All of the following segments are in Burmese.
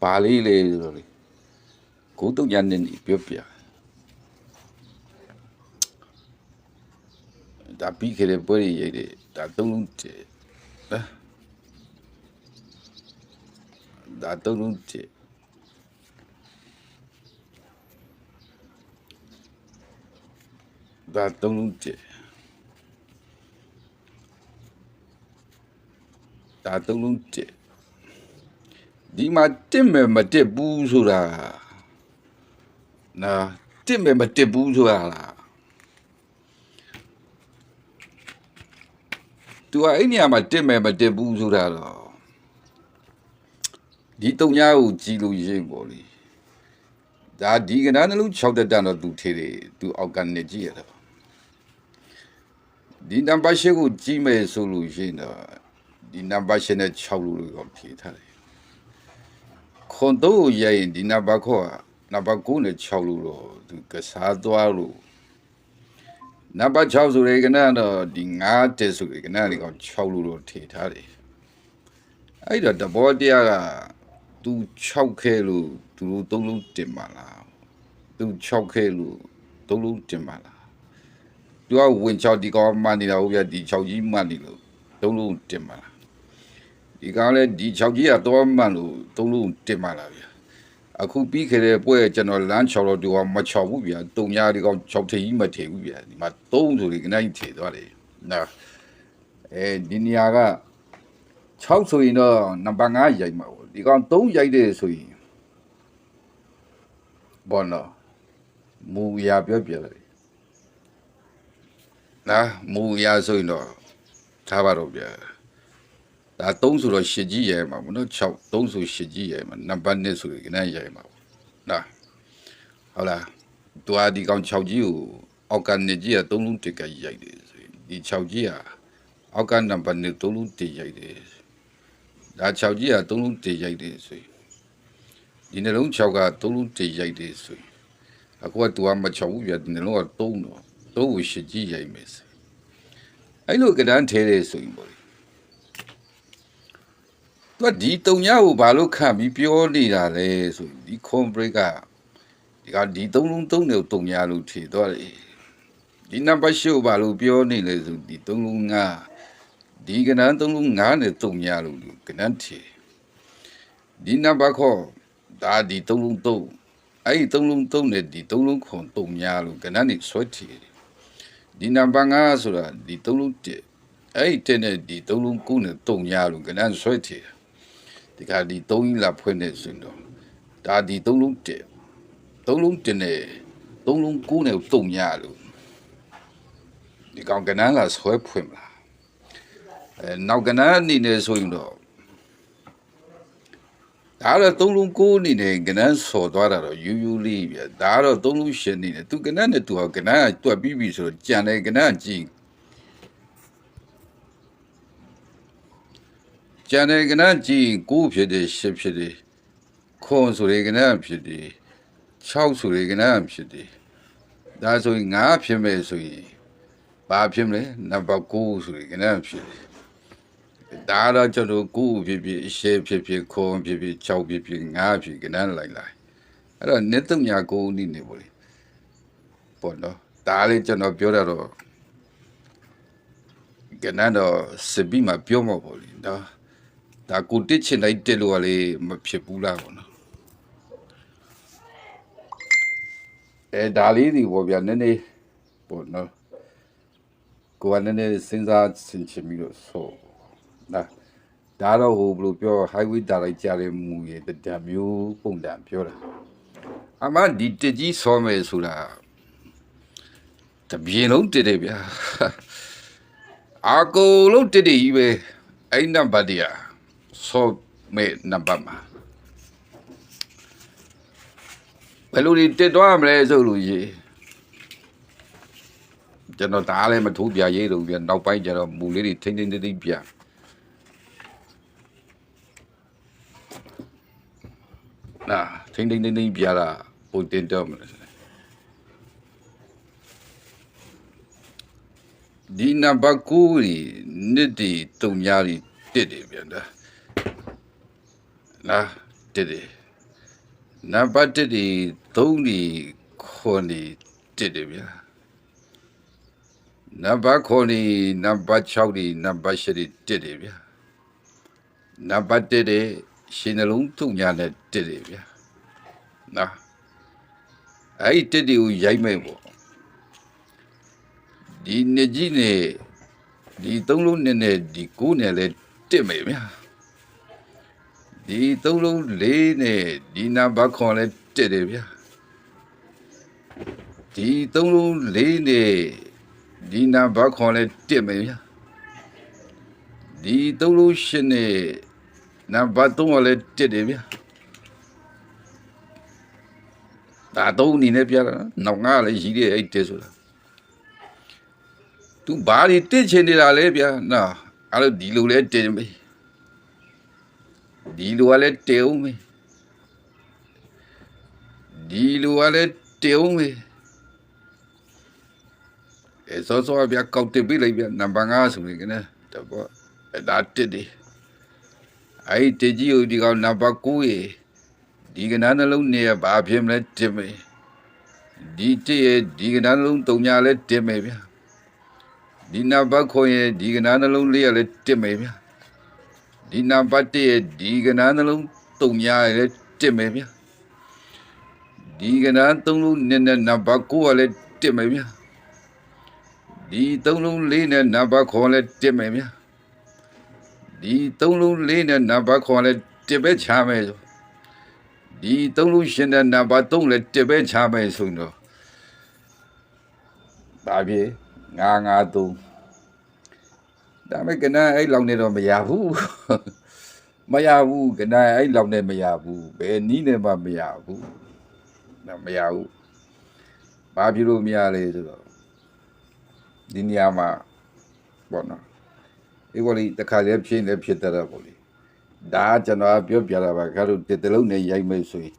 ဘာလေးလေဆိုတော့လေကိုတုံညာနဲ့ပြောပြဒါပြီးခဲ့တဲ့ပွဲရရိတ်တယ်ဒါသုံးလုံးတည်းနော်ဒါသုံးလုံးတည်းဒါသုံးလုံးတည်းဒါသုံးလုံးတည်း ဒီမှာတစ်မဲ့မတစ်ဘူးဆိုတာနာတစ်မဲ့မတစ်ဘူးဆိုတာလားသူကအဲ့နေရာမှာတစ်မဲ့မတစ်ဘူးဆိုတာတော့ဒီတုံညာကိုကြည်လို့ရေးပေါ့လေဒါဒီကနာနှလုံး6တက်တန်တော့သူထေတယ်သူအောက်ကနေကြည့်ရတော့ဒီနံပါတ်8ကိုကြည့်မယ်ဆိုလို့ရှိရင်တော့ဒီနံပါတ်8နဲ့6လို့တော့ဖြေထားတယ် ခွန်တော့ရရင်ဒီနံပါတ်ခေါ်ကနံပါတ်9နဲ့6လို့တော့သူကစားသွားလို့နံပါတ်6ဆိုရဲကနတော့ဒီ9တက်ဆိုရဲကနဒီကောင်6လို့တော့ထည့်ထားတယ်အဲ့တော့တဘောတရားကသူ6ခဲလို့သူတို့သုံးလုံးတင်ပါလားသူ6ခဲလို့သုံးလုံးတင်ပါလားသူကဝင်6ဒီကောင်မှနေတာဟုတ်ပြဒီ6ကြီးမှနေလို့သုံးလုံးတင်ပါလား ဒီကောင်လည်းဒီ6ကြီးကတော့မှလို့သုံးလုံးတင်ပါလားဗျာအခုပြီးခဲ့တဲ့ပွဲကျွန်တော်လမ်း6တော့တူအောင်မ6ဘူးဗျာတုံညာဒီကောင်6ထေကြီးမထေဘူးဗျာဒီမှာ3ဆိုရင်ခဏကြီးထေသွားတယ်နော်အဲဒီနေရာက6ဆိုရင်တော့နံပါတ်5ရိုက်မှာပေါ့ဒီကောင်3ရိုက်တယ်ဆိုရင်ဘောနော်မူရပြောပြတယ်နော်မူရဆိုရင်တော့ထားပါတော့ဗျာ ဒါ3ဆိုတော့ရှစ်ကြီးရဲမှာပေါ့နော်6 3ဆိုရှစ်ကြီးရဲမှာနံပါတ်1ဆိုရင်ကနန်းရဲမှာပေါ့နော်ဟုတ်လားသူကဒီကောင်6ကြီးကိုအောက်ကနေကြီးက3လုံးတစ်ကရိုက်တယ်ဆိုရင်ဒီ6ကြီးကအောက်ကနံပါတ်1 3လုံးတစ်ရိုက်တယ်ဒါ6ကြီးက3လုံးတစ်ရိုက်တယ်ဆိုရင်ဒီနှလုံး6က3လုံးတစ်ရိုက်တယ်ဆိုရင်အခုကသူကမ6ဘူးပြဒီနှလုံးက3တော့3ကိုရှစ်ကြီးရိုက်မယ်ဆိုအဲ့လိုကနန်းထဲတယ်ဆိုရင်ပေါ့ သူကဒီတုံညာကိုဘာလို့ခံပြီးပြောနေတာလဲဆိုဒီခွန်ဘရိတ်ကဒီကဒီသုံးလုံးသုံးတယ်တုံညာလို့ထည့်သွားတယ်ဒီနံပါတ်၈ကိုဘာလို့ပြောနေလဲဆိုဒီသုံးလုံးငါဒီကနန်းသုံးလုံးငါနဲ့တုံညာလို့ကနန်းထည့်ဒီနံပါတ်ခေါ်ဒါဒီသုံးလုံးသုံးအဲ့ဒီသုံးလုံးသုံးနဲ့ဒီသုံးလုံးခွန်တုံညာလို့ကနန်းနေဆွဲထည့်ဒီနံပါတ်5ဆိုတာဒီသုံးလုံးတက်အဲ့ဒီတက်နဲ့ဒီသုံးလုံး9နဲ့တုံညာလို့ကနန်းဆွဲထည့် ဒီကဒီသုံးကြီးလာဖွင့်နေဆိုရင်တော့ဒါဒီသုံးလုံးတက်သုံးလုံးတင်နေသုံးလုံးကိုးနေတုံညာလို့ဒီကောင်ကနန်းလာဆွဲဖွင့်မလားအဲနောက်ကနန်းအနေနဲ့ဆိုရင်တော့ဒါတော့သုံးလုံးကိုးအနေနဲ့ကနန်းဆော်သွားတာတော့ယူယူလေးပြဒါတော့သုံးလုံးရှင်နေတယ်သူကနန်းနဲ့သူကကနန်းကတွက်ပြီးပြီဆိုတော့ကြံတယ်ကနန်းကြည့် ကြံတယ်ကနန်းကြည့်ကိုးဖြစ်တယ်ရှစ်ဖြစ်တယ်ခွန်ဆိုရယ်ကနန်းဖြစ်တယ်6ဆိုရယ်ကနန်းဖြစ်တယ်ဒါဆိုရင်9ဖြစ်မယ်ဆိုရင်ဘာဖြစ်မလဲနံပါတ်9ဆိုရယ်ကနန်းဖြစ်တယ်ဒါတော့ကျွန်တော်ကိုးဖြစ်ဖြစ်ရှစ်ဖြစ်ဖြစ်ခွန်ဖြစ်ဖြစ်6ဖြစ်ဖြစ်9ဖြစ်ကနန်းလိုက်လိုက်အဲ့တော့နေတုံညာကိုနိနေပေါ့လေပေါ့နော်ဒါလေးကျွန်တော်ပြောရတော့ကနန်းတော့စပီမှာပြောမှာပေါ့လေနော် ဒါကိုတစ်ချင်တိုင်းတက်လို့ကလေမဖြစ်ဘူးလားပေါ့နော်အဲဒါလေးဒီပေါ့ဗျာနည်းနည်းပေါ့နော်ကိုကနည်းနည်းစဉ်းစားဆင်ခြင်ပြီးတော့ဆိုနာဒါတော့ဟိုဘယ်လိုပြော highway ဒါလိုက်ကြတဲ့မူရဲ့တံမျိုးပုံတံပြောတာအမဒီတကြီးဆောမယ်ဆိုတာတပြေလုံးတည်တယ်ဗျာအာကိုလုံးတည်တယ်ကြီးပဲအဲ့နံပါတ်တရား ဆောမဲ့နံပါတ်မှာဘယ်လိုဒီတက်သွားမလဲဆိုလို့ရေကျွန်တော်ဒါလည်းမထိုးပြရေးတော့ပြန်နောက်ပိုင်းကျတော့မူလေးတွေထိမ့်ထိမ့်တိမ့်တိမ့်ပြနာထိမ့်ထိမ့်တိမ့်တိမ့်ပြတာပိုတင်တော့မလဲဒီနံပါတ်9ကြီးနှစ်တီတုံညာကြီးတစ်တယ်ပြန်တာ လားတည်တယ်နံပါတ်1ဒီ3ဒီခွန်ဒီ1တယ်ဗျာနံပါတ်9ဒီနံပါတ်6ဒီနံပါတ်10ဒီ1တယ်ဗျာနံပါတ်1တဲ့ရှင်နှလုံးသူ့ညာနဲ့1တယ်ဗျာနော်အဲ့ဒီ1ဒီကိုရိုက်မဲ့ပေါ့ဒီနှစ်ကြီးနဲ့ဒီသုံးလုံးနဲ့နဲ့ဒီကိုးနဲ့လဲ1မယ်ဗျာ ဒီသုံးလုံးလေးနဲ့ဒီနံပါတ်ခွန်လဲတက်တယ်ဗျာဒီသုံးလုံးလေးနဲ့ဒီနံပါတ်ခွန်လဲတက်မယ်ဗျာဒီသုံးလုံးရှင်းနဲ့နံပါတ်3ကလည်းတက်တယ်ဗျာဒါတော့အနေနဲ့ပြတာနော်ငါလည်းရည်ရဲ့အဲ့တက်ဆိုတာသူဘာတွေတက်ချင်နေတာလဲဗျာနော်အဲ့လိုဒီလိုလဲတက်မယ် ဒီလူကလည်းတေအောင်မေဒီလူကလည်းတေအောင်မေအဲစောစောပြကောက်တက်ပြလိုက်ပြနံပါတ်5ဆိုရင်ကနတဘောအဲဒါတက်တယ်အဲ့တကြီးကိုဒီကောင်နံပါတ်9ရေဒီကနနှလုံးနေရဘာဖြစ်မလဲတက်မေဒီတည့်ရဲ့ဒီကနနှလုံးတုံညာလဲတက်မေဗျာဒီနံပါတ်9ရဲ့ဒီကနနှလုံးလေးရလဲတက်မေဗျာ ဒီနံပါတ်1ရဲ့ဒီကဏ္ဍနှလုံးတုံများရယ်တစ်မယ်ဗျာဒီကဏ္ဍသုံးလုံးနဲ့နဲ့နံပါတ်9ကလည်းတစ်မယ်ဗျာဒီသုံးလုံးလေးနဲ့နံပါတ်9လည်းတစ်မယ်ဗျာဒီသုံးလုံးလေးနဲ့နံပါတ်9လည်းတစ်ပဲချမယ်ဆိုဒီသုံးလုံးရှင်တဲ့နံပါတ်3လည်းတစ်ပဲချမယ်ဆိုတော့ဘာဖြစ်9 9 3 ဒါပေမဲ့ကနန်းအဲ့လောက်နဲ့တော့မရဘူးမရဘူးကနန်းအဲ့လောက်နဲ့မရဘူးဘယ်နီးနဲ့မှမရဘူးဒါမရဘူးဘာဖြစ်လို့မရလဲဆိုတော့ဒီနေရာမှာပေါ့နော်ဒီကလေးတစ်ခါလေးဖြစ်နေဖြစ်တတ်တာပေါ့လေဒါကျွန်တော်ပြောပြတာပါခါတို့တစ်တလုံးနဲ့ရိုက်မယ်ဆိုရင်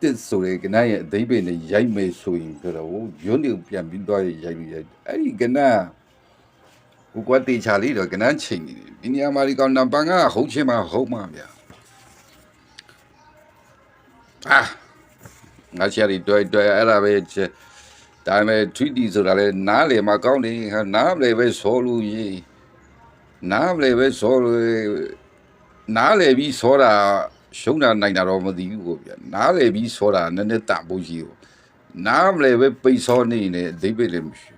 တစ်ဆိုလေကနန်းရဲ့အသိပင်နဲ့ရိုက်မယ်ဆိုရင်ဆိုတော့ယွန်းတွေပြန်ပြီးတော့ရိုက်ပြီးရိုက်အဲ့ဒီကနန်း ကိုကွာတေချာလေးတော့ကနန်းချိန်နေတယ်ဒီနေရာမှာဒီကောင်နံပါတ်ကဟုတ်ချင်းမှာဟုတ်မှာဗျာအာငါချရီတွေ့တွေ့အဲ့ဒါပဲချက်ဒါပေမဲ့ 3D ဆိုတာလဲနားလေမှာကောင်းတယ်ဟာနားလေပဲဆောလို့ရေးနားလေပဲဆောလို့နားလေပြီးဆောတာရှုံးတာနိုင်တာတော့မသိဘူးကိုဗျာနားလေပြီးဆောတာနည်းနည်းတန်ဖို့ရှိဘူးနားလေပဲပိတ်ဆောနေနေအသေးပဲလည်းမရှိဘူး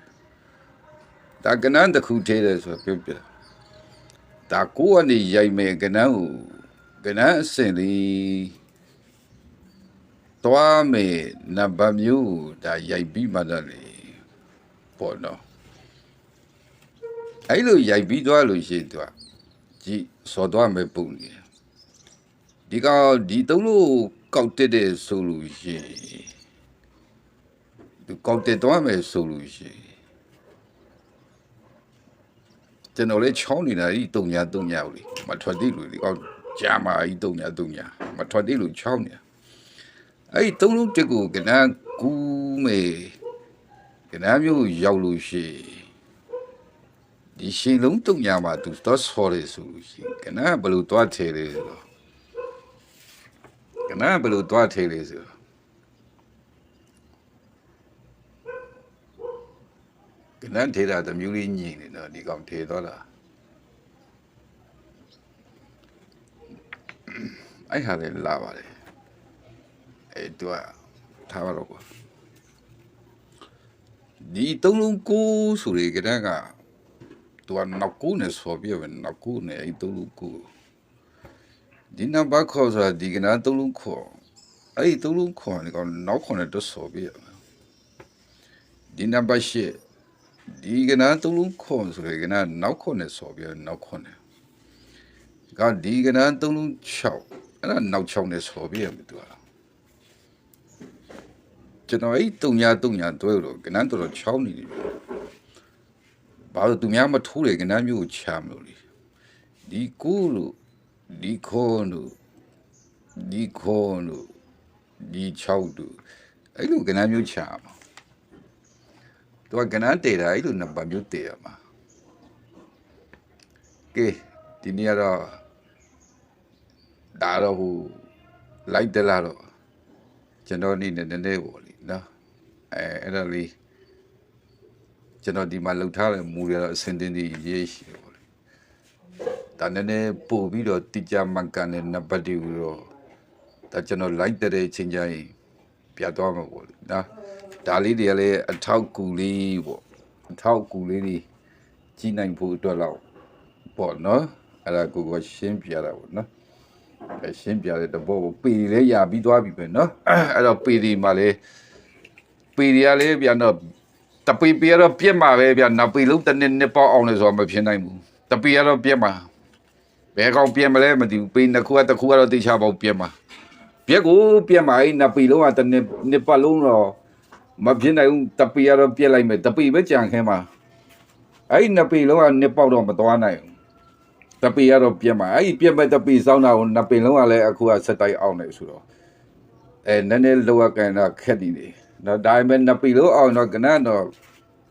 ဒါကနန်းတစ်ခုသေးတယ်ဆိုပြောပြတာဒါကိုကနေရိုက်မယ်ကနန်းကိုကနန်းအစင်လေးတွားမယ်နံပါတ်မျိုးဒါရိုက်ပြီးမှတော့လေပေါ့နော်အဲ့လိုရိုက်ပြီးသွားလို့ရှိရင်သူကကြည့်စော်သွားမယ်ပုံနေဒီကောင်ဒီသုံးလို့ကောက်တက်တဲ့ဆိုလို့ရှိရင်သူကောက်တက်သွားမယ်ဆိုလို့ရှိရင် ကျွန်တော်လည်းချောင်းနေတာဒီတုံညာတုံညာဦးလေမထွက်သေးလို့ဒီကောင်ကြာမာဤတုံညာတုံညာမထွက်သေးလို့ချောင်းနေတာအဲ့ဒီသုံးလုံးတက်ကိုကနန်းကူးမေကနန်းမျိုးရောက်လို့ရှိရင်ဒီရှင်လုံးတုံညာမှာသူတော့ဆော်ရဆိုလို့ရှိရင်ကနန်းဘယ်လိုတွားထဲလဲဆိုတော့ကနန်းဘယ်လိုတွားထဲလဲဆိုတော့ ကနန်းထဲတာတမျိုးလေးညင်နေတော့ဒီကောင်ထဲတော့လားအဲ့ဟာလည်းလာပါတယ်အဲသူကထားပါတော့ကွာဒီသုံးလုံးကိုဆိုရကြတဲ့ကသူကနောက်ကိုနဲ့ဆိုပြပဲနောက်ကိုနဲ့အဲသုံးလုံးကိုဒီနံပါတ်ခေါ်ဆိုတာဒီကနာသုံးလုံးခေါ်အဲ့ဒီသုံးလုံးခေါ်နေကောင်နောက်ခေါ်နဲ့တော့ဆိုပြဒီနံပါတ်ရှစ် ဒီကနာသုံးလုံးခေါ်ဆိုရကနာနောက်ခေါ်နဲ့ဆိုပြနောက်ခေါ်နဲ့ကဒီကနာသုံးလုံး6အဲ့ဒါနောက်6နဲ့ဆိုပြမယ်သူကကျွန်တော်အဲ့တုံညာတုံညာတွဲလို့ကနန်းတော်တော်ချောင်းနေတယ်ဘာလို့သူများမထိုးတယ်ကနန်းမျိုးကိုချမ်းလို့လေဒီကိုလို့ဒီခေါ်လို့ဒီခေါ်လို့ဒီချောက်လို့အဲ့လိုကနန်းမျိုးချမ်းမှာ သူကကနန်းတေတာအဲ့လိုနံပါတ်မျိုးတေရမှာကဲဒီနေ့ကတော့ဒါတော့ဟိုလိုက်တက်လာတော့ကျွန်တော်အနေနဲ့နည်းနည်းပေါ့လေနော်အဲအဲ့ဒါလေးကျွန်တော်ဒီမှာလှုပ်ထားတဲ့မူရတော့အစင်တင်းဒီရေးရှိတယ်ပေါ့လေဒါနည်းနည်းပို့ပြီးတော့တိကျမှန်ကန်တဲ့နံပါတ်တွေကိုတော့ဒါကျွန်တော်လိုက်တက်တဲ့အချိန်ကျရင်ပြတ်သွားမှာပေါ့လေနော် ဒါလေးတွေကလည်းအထောက်ကူလေးပေါ့အထောက်ကူလေးတွေကြီးနိုင်ဖို့အတွက်တော့ပေါ့နော်အဲ့ဒါကိုကိုရှင်းပြတာပေါ့နော် အဲရှင်းပြတဲ့တဘောကိုပေတွေလည်းရပြီးသွားပြီပဲเนาะအဲ့တော့ပေဒီမှာလေပေတွေကလည်းပြန်တော့တပေပေကတော့ပြက်မှာပဲဗျနပေလုံးတစ်နှစ်နှစ်ပေါက်အောင်เลยဆိုတော့မဖြစ်နိုင်ဘူးတပေကတော့ပြက်မှာဘယ်ကောင်ပြက်မလဲမသိဘူးပေနှစ်ခုကတစ်ခုကတော့တေချာပေါက်ပြက်မှာပြက်ကိုပြက်မှာအဲ့နပေလုံးကတစ်နှစ်နှစ်ပတ်လုံးတော့ မဖြစ်နိုင်ဘူးတပေကတော့ပြက်လိုက်မယ်တပေပဲကြံခဲမှာအဲ့ဒီနှစ်ပေလုံးကနှစ်ပေါက်တော့မသွားနိုင်ဘူးတပီကတော့ပြက်မှာအဲ့ဒီပြက်မဲ့တပီစောင်းတာကိုနှစ်ပင်လုံးကလည်းအခုကဆက်တိုက်အောင်နေဆိုတော့အဲနည်းနည်းလောကကန်တော့ခက်နေတယ်နော်ဒါပေမဲ့နှစ်ပီလုံးအောင်တော့ကနန်းတော့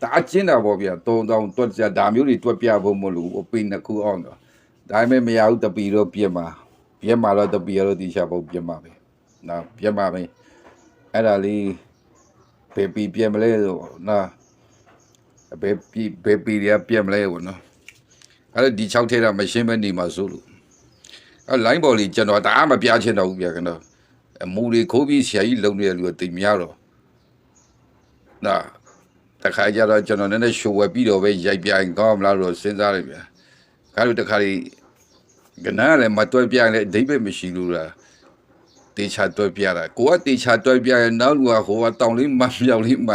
တာအချင်းတာပေါ့ဗျာ3000တွက်ကြဒါမျိုးတွေတွက်ပြဖို့မလို့ပီနှစ်ခုအောင်တော့ဒါပေမဲ့မရဘူးတပီတော့ပြက်မှာပြက်မှာတော့တပီကတော့ဒီချဖို့ပြက်မှာပဲနော်ပြက်မှာပဲအဲ့ဒါလေး ဘေပီပြက်မလဲဆိုနော်ဘေပီဘေပီရပြက်မလဲပေါ့နော်အဲ့ဒါဒီ6ထဲတာမရှင်းမနေမှာစိုးလို့အဲ့ line ပေါ်လေးကျွန်တော်တအားမပြချင်တော့ဘူးဗျာကျွန်တော်အမူတွေခိုးပြီးဆရာကြီးလုံနေတဲ့လူကတိမ်များတော့နာတခါကြတော့ကျွန်တော်နည်းနည်းရှိုးဝယ်ပြီးတော့ပဲရိုက်ပြရင်ကောင်းမလားလို့စဉ်းစားလိုက်ဗျာခါလို့တခါလေးကနားလည်းမတွဲပြရင်လည်းအဓိပ္ပာယ်မရှိလို့လား တေချာတွဲပြတာကိုကတေချာတွဲပြရင်နောက်လူကဟိုကတောင်းလေးမမြောက်လေးမ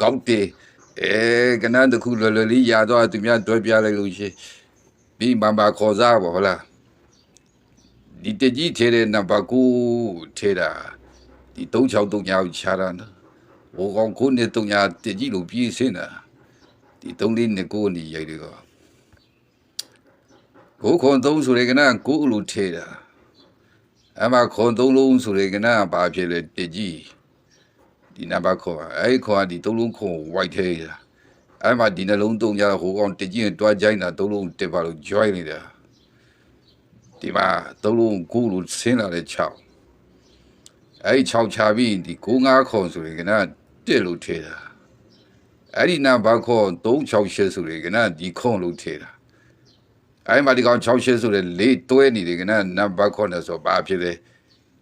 ကောက်တယ်အဲကနားတစ်ခုလွယ်လွယ်လေးရာတော့သူများတွဲပြလိုက်လို့ရှိရင်ပြီးမဘာခေါ်စားပါဟုတ်လားဒီတကြီးထဲတဲ့နံပါတ်ကိုထဲတာဒီ3639ကိုချာတာနော်ဟိုကောင်ကိုနဲ့39တကြီးလို့ပြေးစင်းတာဒီ34နဲ့ကိုနေရိုက်တယ်ကောကိုခွန်3ဆိုရကနာကိုလို့ထဲတာ အမခွန်3လုံးဆိုရကနာဘာဖြစ်လဲတကြီးဒီနံပါတ်ခေါ်အဲ့ခေါ်ဒီ3လုံးခွန် white ထဲတာအဲ့မှာဒီနှလုံးသုံးကြတော့ဟိုကောင်တကြည့်ရင်တွားကြိုင်းတာသုံးလုံးတက်ပါလို့ join နေတာဒီမှာသုံးလုံးကိုလို့ဆင်းလာတဲ့6အဲ့ဒီ6ချပြီးဒီ95ခုဆိုရင်ကနတက်လို့ထဲတာအဲ့ဒီနံပါတ်ခေါ်368ဆိုရင်ကနဒီခုံလို့ထဲတာ အဲ့မှာဒီကောင်68ဆိုတဲ့လေးတွဲနေတယ်ကနနံပါတ်ခေါ်နေဆိုဘာဖြစ်လဲ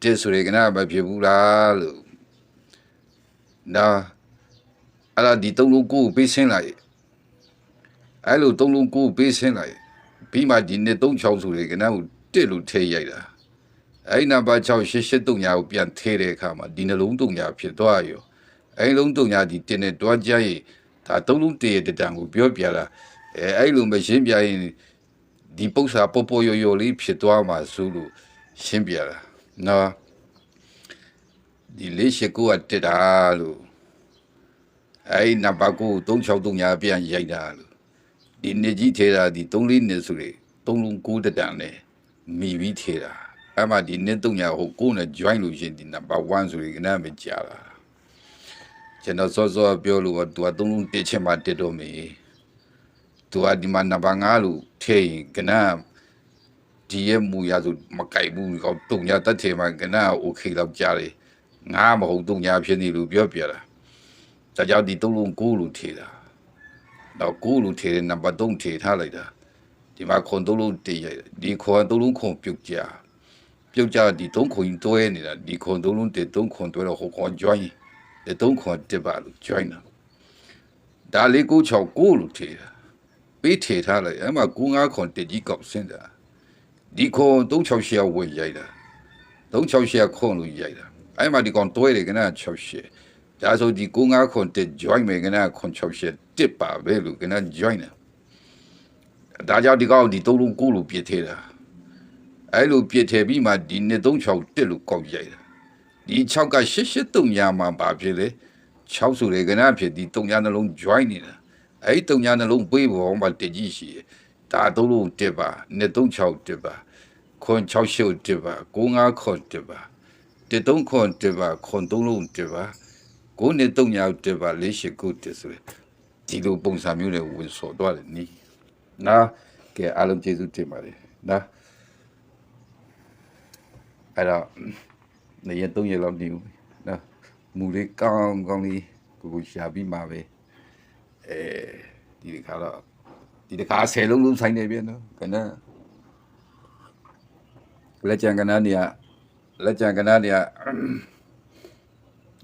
တက်ဆိုရင်ကနမဖြစ်ဘူးလားလို့နာအဲ့ဒါဒီသုံးလုံးကိုပေးဆင်းလိုက်အဲ့လိုသုံးလုံးကိုပေးဆင်းလိုက်ပြီးမှဒီနေ့36ဆိုလေကနန်းကိုတစ်လို့ထဲရိုက်တာအဲ့နံပါတ်6 88တုံညာကိုပြန်ထဲတဲ့အခါမှာဒီနှလုံးတုံညာဖြစ်သွားရောအဲ့လုံးတုံညာဒီတင်းနဲ့တွားကြရင်ဒါသုံးလုံးတည်းရဲ့တံကိုပြောပြတာအဲအဲ့လိုမရှင်းပြရင် ဒီပု္ပ္ပာပေါ်ပေါ်ရော်ရော်လေးဖြစ်သွားမှာဆိုလို့ရှင်းပြတာနော်ဒီလေးရှိကိုကတက်တာလို့အဲ့ဒီနံပါတ်ကို363ညာပြန်ရိုက်တာလို့ဒီနေကြီးထေတာဒီ34နှစ်ဆိုလေ3လုံး9တတန်နဲ့မိပြီးထေတာအဲ့မှာဒီနှစ်3ညာဟိုကိုနဲ့ join လို့ရှိရင်ဒီနံပါတ်1ဆိုလေကနမကြာတာကျွန်တော်စောစောပြောလို့ကသူက3လုံးတစ်ချက်မှတစ်တော့မေ သူကဒီမှာနံပါတ်5လို့ထေရင်ကနဒီရဲ့မူရဆိုမကြိုက်ဘူးကောတုံညာတက်ထေမှာကနโอเคတော့ကြားတယ်ငါမဟုတ်တုံညာဖြစ်နေလို့ပြောပြတာ ဒါကြောင့်ဒီသုံးလုံးကိုလို့ထေတာတော့ကိုလို့ထေတဲ့နံပါတ်3ထေထားလိုက်တာဒီမှာခွန်သုံးလုံးတည်ရိုက်ဒီခွန်သုံးလုံးခွန်ပြုတ်ကြပြုတ်ကြဒီသုံးခွန်တွဲနေတာဒီခွန်သုံးလုံးတည်သုံးခွန်တွဲတော့ဟိုခွန် join ဒီသုံးခွန်တက်ပါလို့ join တာဒါလေးကို6ကိုလို့ထေတာ ပေးထေထားလိုက်အဲ့မှာ9 5ခွန်တည်ကြီးကောက်စင်းတာဒီခွန်368ဝင်ရိုက်တာ368ခွန်လို့ရိုက်တာအဲ့မှာဒီကောင်တွဲတယ်ကန68ဒါဆိုဒီ95ခွန်တက် join မယ်ကနခွန်68တစ်ပါပဲလို့ကန join တယ်ဒါကြောင့်ဒီကောင်ဒီ3လုံး9လို့ပြစ်သေးတာအဲ့လိုပြစ်ထည့်ပြီးမှဒီ236တက်လို့ကောက်ရိုက်တာဒီ6က88ညာမှာပါဖြစ်လေ6ဆိုတဲ့ကနဖြစ်ဒီ3ညာနှလုံး join နေတာ အဲ့ဒီ3ညာနှလုံးပေးပေါ်မှာတက်ကြီးရှိတယ်ဒါ3လုံးတက်ပါ236တက်ပါခွန်68တက်ပါ95ခွန်တက်ပါ13ခွန်တက်ပါခွန်3လုံးတက်ပါကိုနဲ့တုံညာတက်ပါလေးရှိကုတက်ဆိုရယ်ဒီလိုပုံစံမျိုးနဲ့ဝင်စော်သွားတယ်နီးနာကဲအားလုံးကျေးဇူးတင်ပါတယ်နာအဲ့တော့နေရ3ရက်လောက်နေဦးနော်မူလေးကောင်းကောင်းလေးကိုကိုရှာပြီးမှာပဲ အဲဒီဒီခါတော့ဒီတခါ10လုံးလုံးဆိုင်နေပြန်နော်ကနလက်ကြံကနနေရလက်ကြံကနနေရ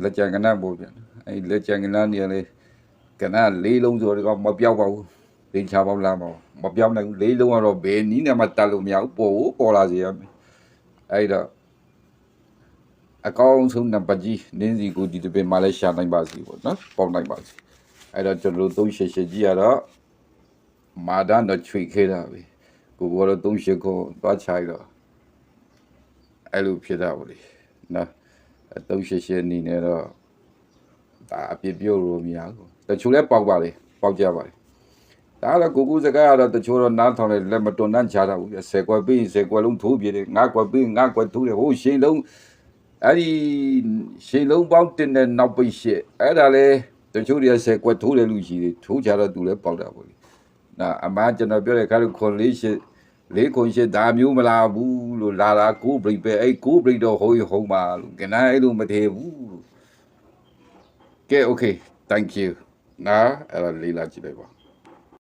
လက်ကြံကနပို့ပြန်အဲလက်ကြံကနနေရလေကနလေးလုံးဆိုတော့မပြောက်ပါဘူးသင်ချပေါက်လာမမပြောက်နိုင်ဘူးလေးလုံးကတော့ဘယ်နီးနဲ့မှတတ်လို့မရဘူးပေါ်ဖို့ပေါ်လာစီရမယ်အဲ့တော့အကောင်းဆုံးနံပါတ်ကြီးနင်းစီကိုဒီတပင်မှာလည်းရှာနိုင်ပါစီပေါ့နော်ပေါက်နိုင်ပါစီ အဲ့တော့ကျွန်တော်တို့သုံးရှည်ရှည်ကြီးရတော့မာဒန်တော့ချွေခဲတာပဲကိုကတော့သုံးရှည်ကိုသွားချိုက်တော့အဲ့လိုဖြစ်တာပေါ့လေနော်အဲ့သုံးရှည်ရှည်အနေနဲ့တော့ဒါအပြစ်ပြုတ်လို့မရဘူးတချို့လည်းပေါက်ပါလေပေါက်ကြပါလေဒါကတော့ကိုကူစကားကတော့တချို့တော့နားထောင်တယ်လက်မတွန်တန်းချတာဘူးဆယ်ကွက်ပြီးဆယ်ကွက်လုံးထိုးပြတယ်ငါးကွက်ပြီးငါးကွက်ထိုးတယ်ဟိုရှင်းလုံးအဲ့ဒီရှင်လုံးပေါင်းတင်တဲ့နောက်ပိတ်ရှစ်အဲ့ဒါလေ တချို့တွေကဆယ်ကွက်ထိုးတယ်လူရှိတယ်ထိုးကြတော့သူလည်းပေါက်တာပေါ့လေနာအမှန်ကျွန်တော်ပြောတဲ့ခါလို့ခွန်လေးရှစ်လေးခွန်ရှစ်ဒါမျိုးမလာဘူးလို့လာလာကိုဘရိတ်ပဲအဲ့ကိုဘရိတ်တော့ဟိုးဟုံးပါလို့ကနန်းအဲ့လိုမသေးဘူးလို့ကဲ okay thank you နာအဲ့ဒါလေးလာကြည့်လိုက်ပါ